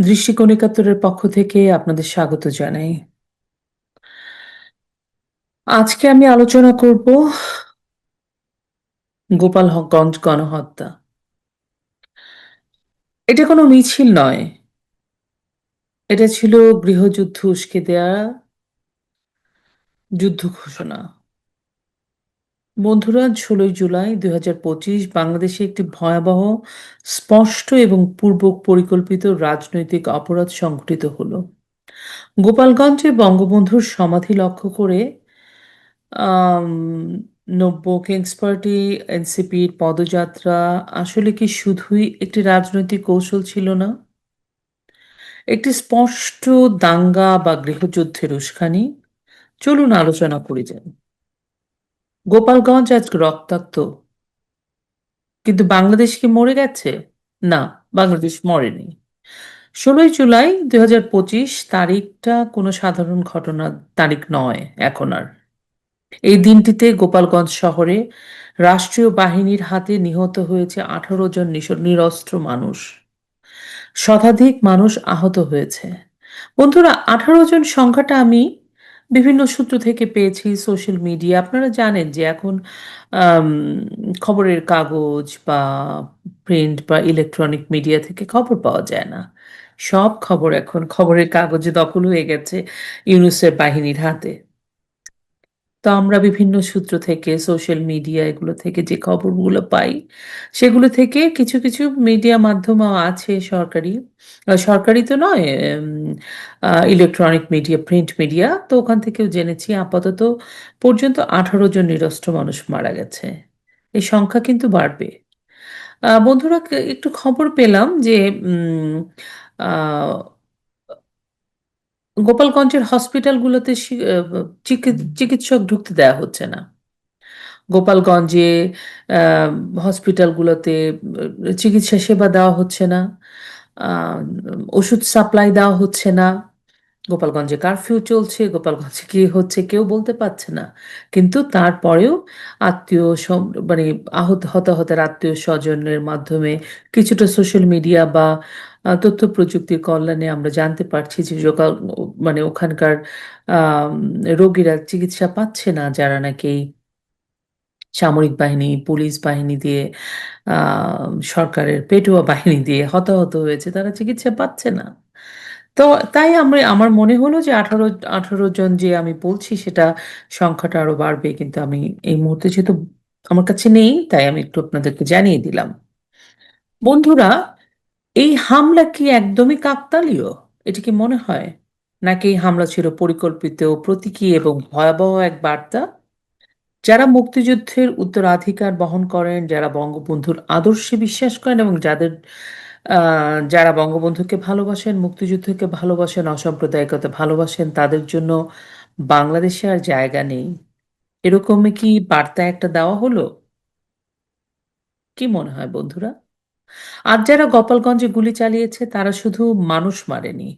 দৃষ্টিকোণ একাত্তরের পক্ষ থেকে আপনাদের স্বাগত জানাই। আজকে আমি আলোচনা করব গোপালগঞ্জ গণহত্যা। এটা কোনো মিছিল নয়। এটা ছিল গৃহযুদ্ধ উস্কে দেয়া যুদ্ধ ঘোষণা। বন্ধুরা, ষোলোই জুলাই দুই হাজার পঁচিশ বাংলাদেশে একটি ভয়াবহ, স্পষ্ট এবং পূর্ব পরিকল্পিত রাজনৈতিক অপরাধ সংঘটিত হলো। গোপালগঞ্জে বঙ্গবন্ধুর সমাধি লক্ষ্য করে নব্য কিংস পার্টি, এনসিপির পদযাত্রা আসলে কি শুধুই একটি রাজনৈতিক কৌশল ছিল না? একটি স্পষ্ট দাঙ্গা বা গৃহযুদ্ধের উস্কানি চলুন আলোচনা করে যান গোপালগঞ্জ আজ রক্তাক্ত। কিন্তু বাংলাদেশ কি মরে গেছে? না, বাংলাদেশ মরেনি। ষোলোই জুলাই দুই হাজার পঁচিশ তারিখটা কোনো সাধারণ ঘটনার তারিখ নয়, এখন আর। এই দিনটিতে গোপালগঞ্জ শহরে রাষ্ট্রীয় বাহিনীর হাতে নিহত হয়েছে আঠারো জন নিরস্ত্র মানুষ। শতাধিক মানুষ আহত হয়েছে। বন্ধুরা, আঠারো জন সংখ্যাটা আমি বিভিন্ন সূত্র থেকে পেয়েছি সোশ্যাল মিডিয়া আপনারা জানেন যে এখন খবরের কাগজ বা প্রিন্ট বা ইলেকট্রনিক মিডিয়া থেকে খবর পাওয়া যায় না। সব খবর এখন খবরের কাগজে দখল হয়ে গেছে ইউনুসের বাহিনীর হাতে। তো আমরা বিভিন্ন সূত্র থেকে সোশ্যাল মিডিয়া এগুলো থেকে যে খবরগুলো পাই, সেগুলো থেকে কিছু কিছু মিডিয়া মাধ্যমও আছে সরকারি। সরকারি তো নয় ইলেকট্রনিক মিডিয়া প্রিন্ট মিডিয়া তো ওখান থেকেও জেনেছি। আপাতত পর্যন্ত আঠারো জন নিরস্ত্র মানুষ মারা গেছে। এই সংখ্যা কিন্তু বাড়বে। বন্ধুরা একটু খবর পেলাম যে গোপালগঞ্জের হসপিটালগুলোতে চিকিৎসক ঢুকতে দেওয়া হচ্ছে না। গোপালগঞ্জে হসপিটালগুলোতে চিকিৎসা সেবা দেওয়া হচ্ছে না ওষুধ সাপ্লাই দেওয়া হচ্ছে না। গোপালগঞ্জে কারফিউ চলছে, গোপালগঞ্জে কি হচ্ছে কেউ বলতে পারছে না। কিন্তু তারপরেও আত্মীয় মানে আহত, হতাহতের আত্মীয় স্বজনের মাধ্যমে কিছুটা সোশ্যাল মিডিয়া বা তথ্য প্রযুক্তির কল্যাণে আমরা জানতে পারছি যে মানে ওখানকার রোগীরা চিকিৎসা পাচ্ছে না যারা নাকি সামরিক বাহিনী, পুলিশ বাহিনী দিয়ে সরকারের পেটুয়া বাহিনী দিয়ে হতাহত হয়েছে, তারা চিকিৎসা পাচ্ছে না। তো তাই আমরা আমার মনে হলো যে আঠারো আঠারো জন যে আমি বলছি সেটা সংখ্যাটা আরও বাড়বে, কিন্তু আমি এই মুহূর্তে যেহেতু আমার কাছে নেই, তাই আমি একটু আপনাদেরকে জানিয়ে দিলাম। বন্ধুরা এই হামলা কি একদমই কাকতালীয়? এটি কি মনে হয়? নাকি এই হামলা ছিল পরিকল্পিত প্রতীকী এবং ভয়াবহ এক বার্তা? যারা মুক্তিযুদ্ধের উত্তরাধিকার বহন করেন, যারা বঙ্গবন্ধুর আদর্শে বিশ্বাস করেন এবং যাদের যারা বঙ্গবন্ধুকে ভালোবাসেন, মুক্তিযুদ্ধকে ভালোবাসেন, অসাম্প্রদায়িকতা ভালোবাসেন, তাদের জন্য বাংলাদেশে আর জায়গা নেই। এরকমই কি বার্তা একটা দেওয়া হলো? কি মনে হয় বন্ধুরা? আর যারা গোপালগঞ্জে গুলি চালিয়েছে, তারা শুধু মানুষ মারেনি,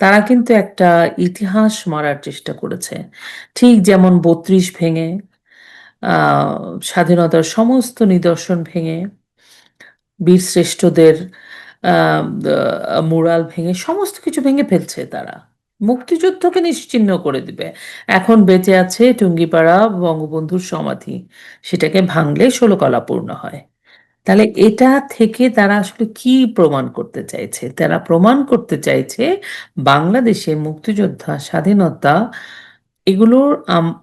তারা কিন্তু একটা ইতিহাস মারার চেষ্টা করেছে। ঠিক যেমন বত্রিশ ভেঙে স্বাধীনতার সমস্ত নিদর্শন ভেঙে বীরশ্রেষ্ঠদের মুরাল ভেঙে, সমস্ত কিছু ভেঙে ফেলছে তারা। মুক্তিযুদ্ধকে নিশ্চিহ্ন করে দিবে। এখন বেঁচে আছে টুঙ্গিপাড়া বঙ্গবন্ধুর সমাধি। সেটাকে ভাঙলে ষোলকলা পূর্ণ হয়। তাহলে এটা থেকে তারা আসলে কি প্রমাণ করতে চাইছে? তারা প্রমাণ করতে চাইছে বাংলাদেশে মুক্তিযোদ্ধা, স্বাধীনতা এগুলোর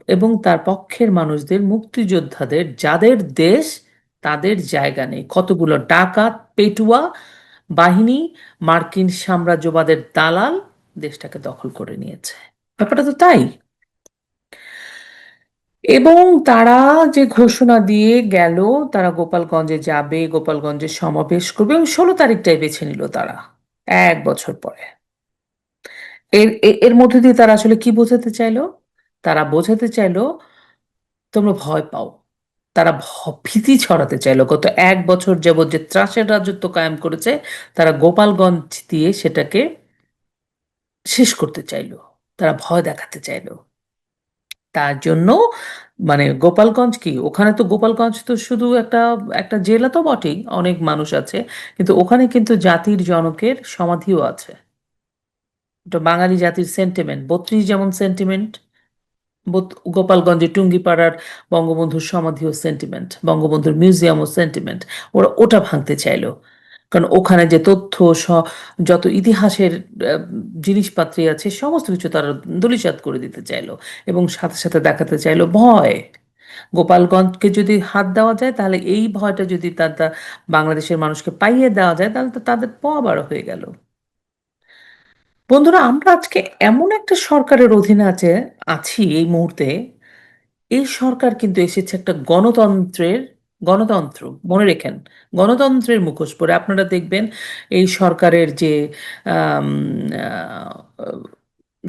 এবং তার পক্ষের মানুষদের মুক্তিযোদ্ধাদের, যাদের দেশ, তাদের জায়গা নেই। কতগুলো ডাকাত, পেটুয়া বাহিনী, মার্কিন সাম্রাজ্যবাদের দালাল দেশটাকে দখল করে নিয়েছে। ব্যাপারটা তো তাই। এবং তারা যে ঘোষণা দিয়ে গেল, তারা গোপালগঞ্জে যাবে, গোপালগঞ্জে সমাবেশ করবে এবং ষোলো তারিখটাই বেছে নিল তারা, এক বছর পরে। এর এর মধ্যে দিয়ে তারা আসলে কি বোঝাতে চাইলো? তারা বোঝাতে চাইলো, তোমরা ভয় পাও। তারা ভীতি ছড়াতে চাইলো। গত এক বছর যাবৎ যে ত্রাসের রাজত্ব কায়েম করেছে, তারা গোপালগঞ্জ দিয়ে সেটাকে শেষ করতে চাইলো। তারা ভয় দেখাতে চাইলো। তার জন্য মানে গোপালগঞ্জ কি? ওখানে তো গোপালগঞ্জ তো শুধু একটা একটা জেলা তো বটেই, অনেক মানুষ আছে, কিন্তু ওখানে কিন্তু জাতির জনকের সমাধিও আছে। এটা বাঙালি জাতির সেন্টিমেন্ট বত্রিশ যেমন সেন্টিমেন্ট গোপালগঞ্জে টুঙ্গিপাড়ার বঙ্গবন্ধুর সমাধিও সেন্টিমেন্ট বঙ্গবন্ধুর মিউজিয়ামও সেন্টিমেন্ট ওরা ওটা ভাঙতে চাইলো। কারণ ওখানে যে তথ্য যত ইতিহাসের আহ, জিনিসপাতি আছে সমস্ত কিছু তারা ধূলিসাৎ করে দিতে চাইলো এবং সাথে সাথে দেখাতে চাইলো ভয়। গোপালগঞ্জকে যদি হাত দেওয়া যায় তাহলে এই ভয়টা যদি তার বাংলাদেশের মানুষকে পাইয়ে দেওয়া যায় তাহলে তো তাদের পোয়া বারো হয়ে গেল। বন্ধুরা আমরা আজকে এমন একটা সরকারের অধীনে আছে আছি এই মুহূর্তে। এই সরকার কিন্তু এসেছে একটা গণতন্ত্রের গণতন্ত্র, মনে রেখেন, গণতন্ত্রের মুখোশ পরে আপনারা দেখবেন এই সরকারের যে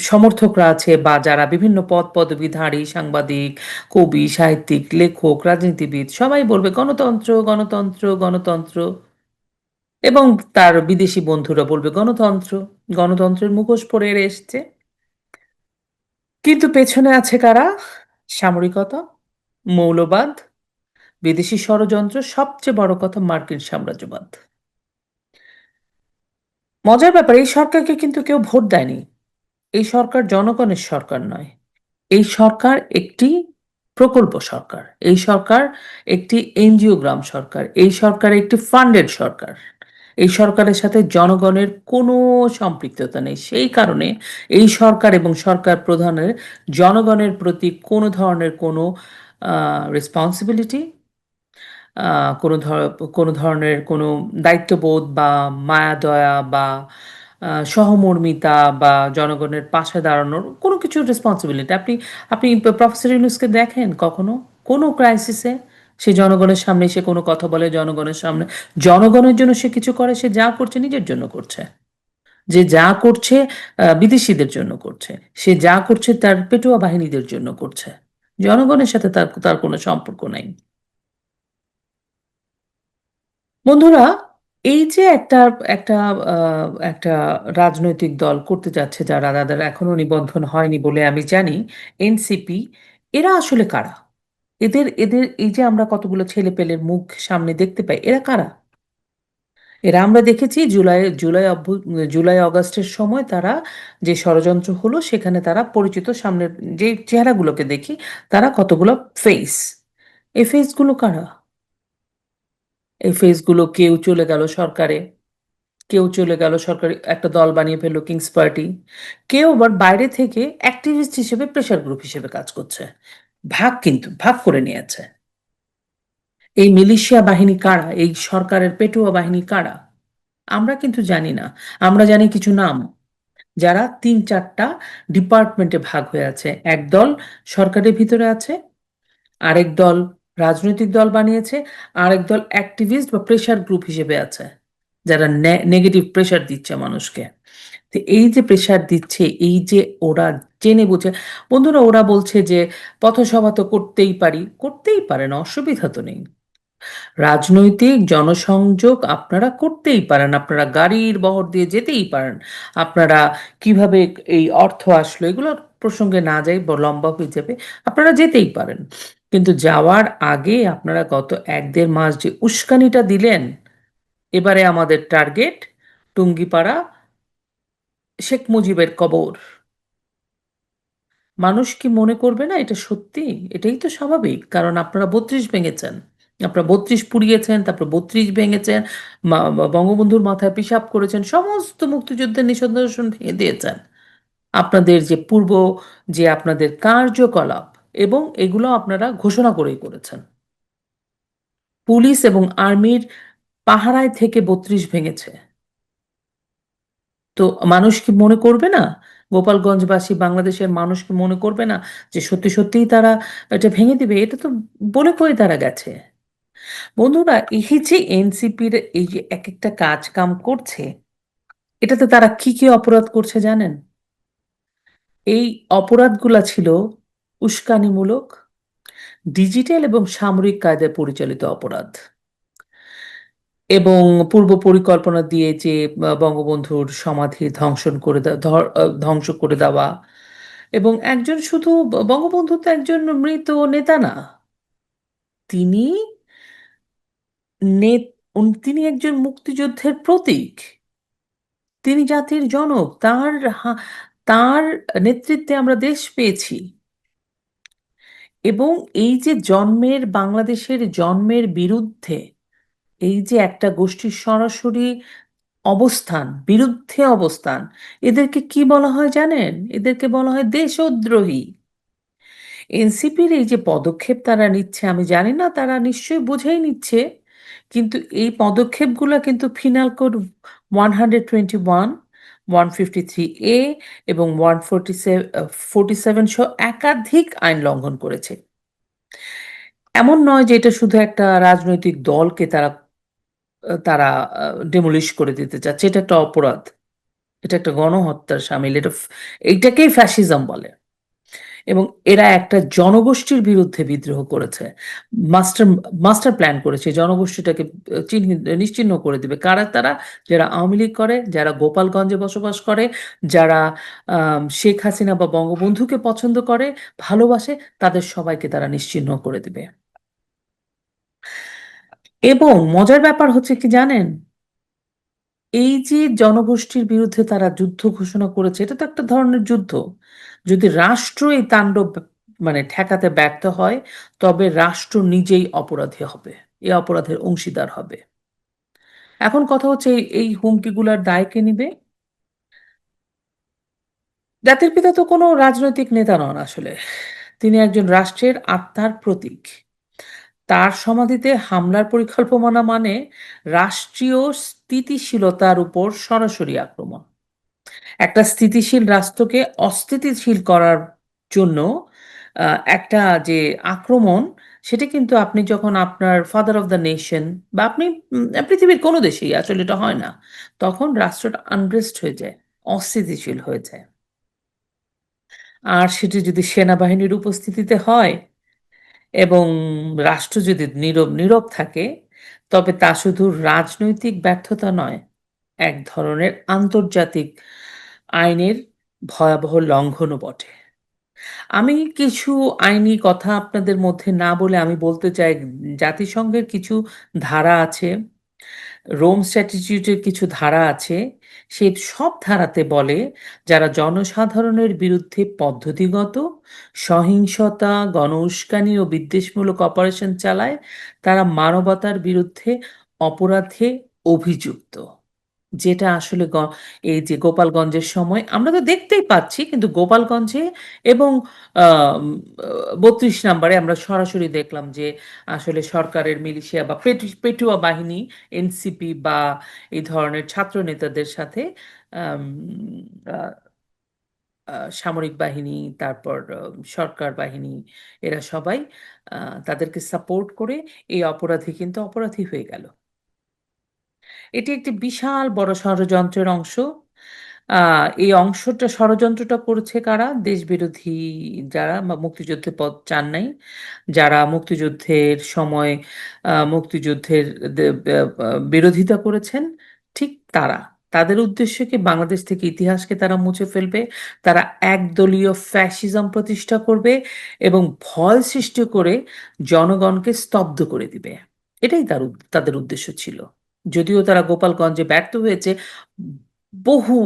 সমর্থকরা আছে বা যারা বিভিন্ন পদ পদবীধারী, সাংবাদিক, কবি, সাহিত্যিক, লেখক, রাজনীতিবিদ, সবাই বলবে গণতন্ত্র গণতন্ত্র গণতন্ত্র। এবং তার বিদেশি বন্ধুরা বলবে গণতন্ত্র, গণতন্ত্রের মুখোশ পরে এসছে। কিন্তু পেছনে আছে কারা? সামরিকতা মৌলবাদ বিদেশি ষড়যন্ত্র সবচেয়ে বড় কথা মার্কিন সাম্রাজ্যবাদ। মজার ব্যাপার, এই সরকারকে কিন্তু কেউ ভোট দেয়নি। এই সরকার জনগণের সরকার নয়। এই সরকার একটি প্রকল্প সরকার। এই সরকার একটি এনজিও গ্রাম সরকার। এই সরকার একটি ফান্ডেড সরকার। এই সরকারের সাথে জনগণের কোনো সম্পৃক্ততা নেই। সেই কারণে এই সরকার এবং সরকার প্রধানের জনগণের প্রতি কোনো ধরনের কোনো রেসপন্সিবিলিটি কোনো ধর, কোনো ধরনের কোনো দায়িত্ববোধ বা মায়া, দয়া বা সহমর্মিতা বা জনগণের পাশে দাঁড়ানোর কোনো কিছু রেসপন্সিবিলিটি আপনি আপনি প্রফেসর ইউনুসকে দেখেন কখনো? কোনো ক্রাইসিসে সে জনগণের সামনে সে কোনো কথা বলে, জনগণের সামনে, জনগণের জন্য সে কিছু করে, সে যা করছে নিজের জন্য করছে। যে যা করছে বিদেশিদের জন্য করছে। সে যা করছে তার পেটুয়া বাহিনীদের জন্য করছে। জনগণের সাথে তার তার কোনো সম্পর্ক নাই। বন্ধুরা, এই যে একটা একটা একটা রাজনৈতিক দল করতে যাচ্ছে যারা তাদের এখনও নিবন্ধন হয়নি বলে আমি জানি, এনসিপি, এরা আসলে কারা? এদের এদের, এই যে আমরা কতগুলো ছেলে পেলের মুখ সামনে দেখতে পাই, এরা কারা? এরা আমরা দেখেছি জুলাই জুলাই জুলাই অগাস্টের সময় তারা যে ষড়যন্ত্র হলো, সেখানে তারা পরিচিত সামনের যে চেহারাগুলোকে দেখি, তারা কতগুলো ফেস এই ফেসগুলো কারা? এই ফেসগুলো কেউ চলে গেল সরকারে। কেউ চলে গেল সরকারি একটা দল বানিয়ে ফেলল কিংস পার্টি কেউ আবার বাইরে থেকে অ্যাক্টিভিস্ট হিসেবে প্রেশার গ্রুপ হিসেবে কাজ করছে। ভাগ কিন্তু, ভাগ করে নিয়েছে। এই মিলিশিয়া বাহিনী কারা? এই সরকারের পেটুয়া বাহিনী কারা? আমরা কিন্তু জানি না। আমরা জানি কিছু নাম। যারা তিন চারটা ডিপার্টমেন্টে ভাগ হয়ে আছে। এক দল সরকারের ভিতরে আছে, আরেক দল রাজনৈতিক দল বানিয়েছে, আরেক দল অ্যাক্টিভিস্ট বা প্রেশার গ্রুপ হিসেবে আছে, যারা নেগেটিভ প্রেশার দিচ্ছে মানুষকে। তো এই যে প্রেশার দিচ্ছে, এই যে ওরা জেনে বুঝে, বন্ধুরা ওরা বলছে যে পথসভা তো করতেই পারি, করতেই পারেন অসুবিধা তো নেই। রাজনৈতিক জনসংযোগ আপনারা করতেই পারেন, আপনারা গাড়ির বহর দিয়ে যেতেই পারেন, আপনারা কীভাবে এই অর্থ আসলো, এগুলোর প্রসঙ্গে না যাই লম্বা হয়ে যাবে, আপনারা যেতেই পারেন। কিন্তু যাওয়ার আগে আপনারা গত এক দেড় মাস যে উস্কানিটা দিলেন, এবারে আমাদের টার্গেট টুঙ্গিপাড়া, শেখ মুজিবের কবর। মানুষ কি মনে করবে না এটা সত্যি? এটাই তো স্বাভাবিক, কারণ আপনারা বত্রিশ ভেঙেছেন। আপনারা বত্রিশ পুড়িয়েছেন, তারপর বত্রিশ ভেঙেছেন বঙ্গবন্ধুর মাথায় পেশাব করেছেন, সমস্ত মুক্তিযুদ্ধের নিদর্শন ভেঙে দিয়েছেন। আপনাদের যে পূর্ব, যে আপনাদের কার্যকলাপ এবং এগুলো আপনারা ঘোষণা করেই করেছেন। পুলিশ এবং আর্মির পাহারায় থেকে বত্রিশ ভেঙেছে। তো মানুষ কি মনে করবে না? গোপালগঞ্জবাসী বাংলাদেশের মানুষ কি মনে করবে না যে সত্যি সত্যিই তারা এটা ভেঙে দিবে? এটা তো বলে কয়ে তারা গেছে? বন্ধুরা, এই যে এনসিপির এই যে এক একটা কাজ কাম করছে, এটাতে তারা কি কি অপরাধ করছে জানেন? এই অপরাধগুলা ছিল উস্কানিমূলক, ডিজিটাল এবং সামরিক কায়দায় পরিচালিত অপরাধ। এবং পূর্ব পরিকল্পনা দিয়ে যে বঙ্গবন্ধুর সমাধি ধ্বংসন করে ধ্বংস করে দেওয়া এবং একজন শুধু বঙ্গবন্ধু তো একজন মৃত নেতা না। তিনি তিনি একজন মুক্তিযুদ্ধের প্রতীক। তিনি জাতির জনক, তার তার নেতৃত্বে আমরা দেশ পেয়েছি। এবং এই যে জন্মের, বাংলাদেশের জন্মের বিরুদ্ধে এই যে একটা গোষ্ঠীর সরাসরি অবস্থান, বিরুদ্ধে অবস্থান, এদেরকে কি বলা হয় জানেন? এদেরকে বলা হয় দেশদ্রোহী। এনসিপির এই যে পদক্ষেপ তারা নিচ্ছে, আমি জানি না, তারা নিশ্চয়ই বুঝেই নিচ্ছে, কিন্তু এই পদক্ষেপগুলো কিন্তু penal code one hundred twenty one one fifty three A এবং ওয়ান ফোরটি ফোরটি সেভেন সহ একাধিক আইন লঙ্ঘন করেছে। এমন নয় যে এটা শুধু একটা রাজনৈতিক দলকে তারা তারা ডেমোলিশ করে দিতে চাচ্ছে, এটা একটা অপরাধ। এটা একটা গণহত্যার সামিল, এটা এইটাকেই ফ্যাসিজম বলে। এবং এরা একটা জনগোষ্ঠীর বিরুদ্ধে বিদ্রোহ করেছে। মাস্টার মাস্টার প্ল্যান করেছে জনগোষ্ঠীটাকে চিহ্নিত, নিশ্চিহ্ন করে দিবে। কারা তারা? যারা আওয়ামী লীগ করে, যারা গোপালগঞ্জে বসবাস করে, যারা শেখ হাসিনা বা বঙ্গবন্ধুকে পছন্দ করে, ভালোবাসে, তাদের সবাইকে তারা নিশ্চিহ্ন করে দিবে। এবং মজার ব্যাপার হচ্ছে কি জানেন? এই যে জনগোষ্ঠীর বিরুদ্ধে তারা যুদ্ধ ঘোষণা করেছে, এটা তো একটা ধরনের যুদ্ধ। যদি রাষ্ট্র এই তাণ্ডব মানে ঠেকাতে ব্যর্থ হয়, তবে রাষ্ট্র নিজেই অপরাধী হবে এই অপরাধের অংশীদার হবে। এখন কথা হচ্ছে এই হুমকিগুলার দায় কে নিবে? জাতির পিতা তো কোনো রাজনৈতিক নেতা নন আসলে। তিনি একজন রাষ্ট্রের আত্মার প্রতীক। তার সমাধিতে হামলার পরিকল্পনা মানে রাষ্ট্রীয় স্থিতিশীলতার উপর সরাসরি আক্রমণ। একটা স্থিতিশীল রাষ্ট্রকে অস্থিতিশীল করার জন্য একটা যে আক্রমণ, সেটা কিন্তু আপনি যখন আপনার ফাদার অফ দ্য নেশন বা আপনি পৃথিবীর কোনো দেশেই আসলে এটা হয় না, তখন রাষ্ট্রটা আনরেস্ট হয়ে যায়, অস্থিতিশীল হয়ে যায়। আর সেটি যদি সেনাবাহিনীর উপস্থিতিতে হয় এবং রাষ্ট্র যদি নীরব নীরব থাকে, তবে তা শুধু রাজনৈতিক ব্যর্থতা নয় এক ধরনের আন্তর্জাতিক আইনের ভয়াবহ লঙ্ঘনও বটে। আমি কিছু আইনি কথা আপনাদের মধ্যে না বলে আমি বলতে চাই, জাতিসংঘের কিছু ধারা আছে, রোম স্ট্যাটিটিউটের কিছু ধারা আছে, সে সব ধারাতে বলে যারা জনসাধারণের বিরুদ্ধে পদ্ধতিগত, সহিংসতা গণ উস্কানি ও বিদ্বেষমূলক অপারেশন চালায়, তারা মানবতার বিরুদ্ধে অপরাধে অভিযুক্ত। যেটা আসলে এই যে গোপালগঞ্জের সময় আমরা তো দেখতেই পাচ্ছি, কিন্তু গোপালগঞ্জে এবং বত্রিশ নাম্বারে আমরা সরাসরি দেখলাম যে আসলে সরকারের মিলিশিয়া বা পেটুয়া বাহিনী, এনসিপি বা এই ধরনের ছাত্র নেতাদের সাথে সামরিক বাহিনী, তারপর সরকার বাহিনী, এরা সবাই তাদেরকে সাপোর্ট করে এই অপরাধী কিন্তু অপরাধী হয়ে গেল। এটি একটি বিশাল বড় ষড়যন্ত্রের অংশ। আহ এই অংশটা, ষড়যন্ত্রটা করেছে কারা? দেশবিরোধী যারা মুক্তিযুদ্ধের পথ চান নাই। যারা মুক্তিযুদ্ধের সময় মুক্তিযুদ্ধের বিরোধিতা করেছেন, ঠিক তারা। তাদের উদ্দেশ্য কি বাংলাদেশ থেকে ইতিহাসকে তারা মুছে ফেলবে? তারা একদলীয় ফ্যাসিজম প্রতিষ্ঠা করবে এবং ভয় সৃষ্টি করে জনগণকে স্তব্ধ করে দিবে। এটাই তার তাদের উদ্দেশ্য ছিল। যদিও তারা গোপালগঞ্জে ব্যর্থ হয়েছে, বহু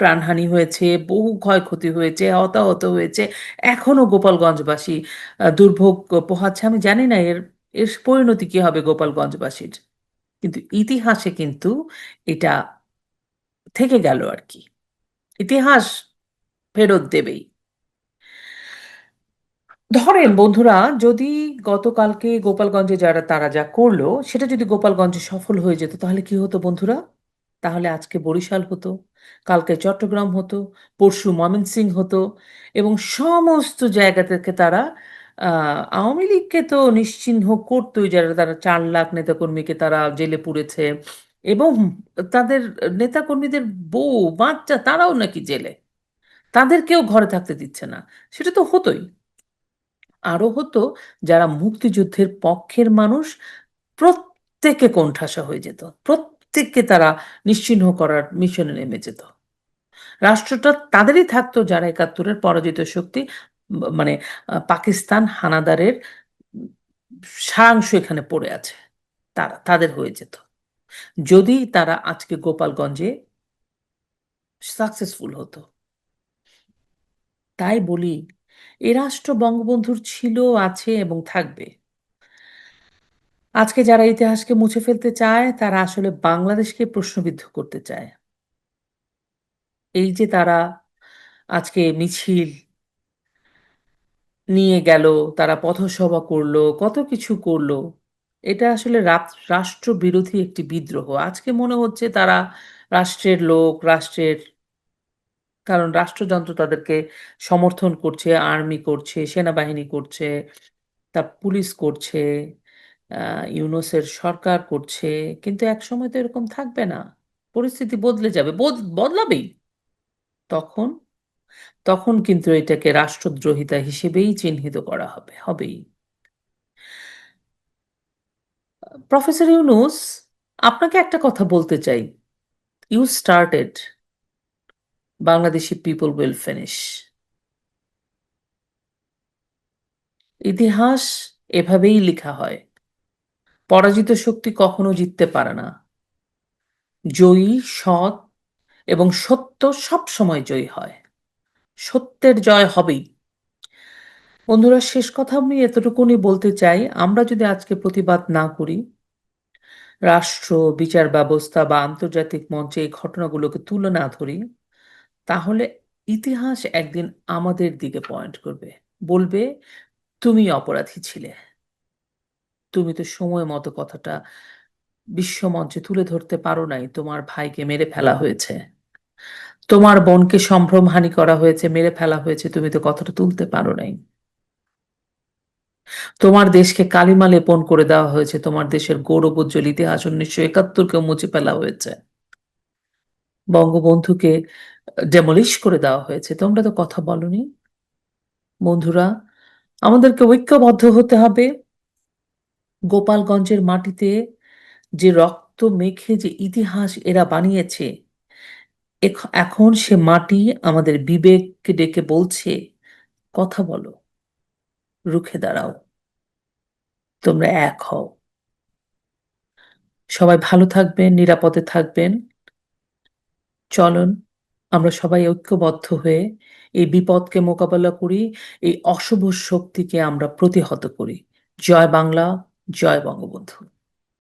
প্রাণহানি হয়েছে, বহু ক্ষয়ক্ষতি হয়েছে হতাহত হয়েছে, এখনও গোপালগঞ্জবাসী দুর্ভোগ পোহাচ্ছে। আমি জানি না এর এর পরিণতি কি হবে গোপালগঞ্জবাসীর, কিন্তু ইতিহাসে কিন্তু এটা থেকে গেল আর কি। ইতিহাস ফেরত দেবেই। ধরেন বন্ধুরা, যদি গতকালকে গোপালগঞ্জে যারা তারা যা করল, সেটা যদি গোপালগঞ্জে সফল হয়ে যেত, তাহলে কি হতো বন্ধুরা? তাহলে আজকে বরিশাল হতো, কালকে চট্টগ্রাম হতো, পরশু ময়মনসিং হতো, এবং সমস্ত জায়গা থেকে তারা আওয়ামী লীগকে তো নিশ্চিহ্ন করতোই যারা, তারা চার লাখ নেতাকর্মীকে তারা জেলে পুড়েছে, এবং তাদের নেতাকর্মীদের বউ, বাচ্চা, তারাও নাকি জেলে। তাদেরকেও ঘরে থাকতে দিচ্ছে না। সেটা তো হতোই। আরও হতো, যারা মুক্তিযুদ্ধের পক্ষের মানুষ, প্রত্যেকে কোণঠাসা হয়ে যেত। প্রত্যেককে তারা নিশ্চিহ্ন করার মিশনে নেমে যেত। রাষ্ট্রটা তাদেরই থাকতো যারা একাত্তরের পরাজিত শক্তি মানে পাকিস্তান হানাদারের সারাংশ এখানে পড়ে আছে। তারা, তাদের হয়ে যেত। যদি তারা আজকে গোপালগঞ্জে সাকসেসফুল হতো। তাই বলি এ রাষ্ট্র বঙ্গবন্ধুর ছিল, আছে এবং থাকবে। আজকে যারা ইতিহাসকে মুছে ফেলতে চায়, তারা আসলে বাংলাদেশকে প্রশ্নবিদ্ধ করতে চায়। এই যে তারা আজকে মিছিল নিয়ে গেল, তারা পথসভা করল, কত কিছু করল, এটা আসলে রাত- রাষ্ট্রবিরোধী একটি বিদ্রোহ। আজকে মনে হচ্ছে তারা রাষ্ট্রের লোক, রাষ্ট্রের কারণ রাষ্ট্রযন্ত্র তাদেরকে সমর্থন করছে, আর্মি করছে, সেনাবাহিনী করছে, তা পুলিশ করছে ইউনুসের সরকার করছে, কিন্তু এক সময় তো এরকম থাকবে না। পরিস্থিতি বদলে যাবে বদলাবেই। তখন তখন কিন্তু এটাকে রাষ্ট্রদ্রোহিতা হিসেবেই চিহ্নিত করা হবে, হবেই। প্রফেসর ইউনুস, আপনাকে একটা কথা বলতে চাই। You started Bangladeshi people will finish ইতিহাস এভাবেই লেখা হয়। পরাজিত শক্তি কখনো জিততে পারে না। জয়ী, সৎ এবং সত্য সব সময় জয়ী হয়। সত্যের জয় হবেই। বন্ধুরা, শেষ কথা আমি এতটুকুনি বলতে চাই, আমরা যদি আজকে প্রতিবাদ না করি, রাষ্ট্র, বিচার ব্যবস্থা বা আন্তর্জাতিক মঞ্চে এই ঘটনাগুলোকে তুলে না ধরি তাহলে ইতিহাস একদিন আমাদের দিকে পয়েন্ট করবে। বলবে, তুমি অপরাধী ছিলে। তুমি তো সময় মতো কথাটা বিশ্বমঞ্চে তুলে ধরতে পারো নাই। তোমার ভাইকে মেরে ফেলা হয়েছে। তোমার বোনকে সম্ভ্রমহানি করা হয়েছে, মেরে ফেলা হয়েছে। তুমি তো কথাটা তুলতে পারো নাই। তোমার দেশকে কালিমা লেপন করে দেওয়া হয়েছে। তোমার দেশের গৌরবোজ্জ্বল ইতিহাস উনিশশো একাত্তরকে মুছে ফেলা হয়েছে। বঙ্গবন্ধুকে ডেমলিশ করে দেওয়া হয়েছে। তোমরা তো কথা বলনি। বন্ধুরা, আমাদেরকে ঐক্যবদ্ধ হতে হবে। গোপালগঞ্জের মাটিতে যে রক্ত মেখে যে ইতিহাস এরা বানিয়েছে এখন সে মাটি আমাদের বিবেককে ডেকে বলছে, কথা বলো, রুখে দাঁড়াও, তোমরা এক হও। সবাই ভালো থাকবেন, নিরাপদে থাকবেন। চলুন আমরা সবাই ঐক্যবদ্ধ হয়ে এই বিপদকে মোকাবেলা করি, এই অশুভ শক্তিকে আমরা প্রতিহত করি। জয় বাংলা, জয় বঙ্গবন্ধু।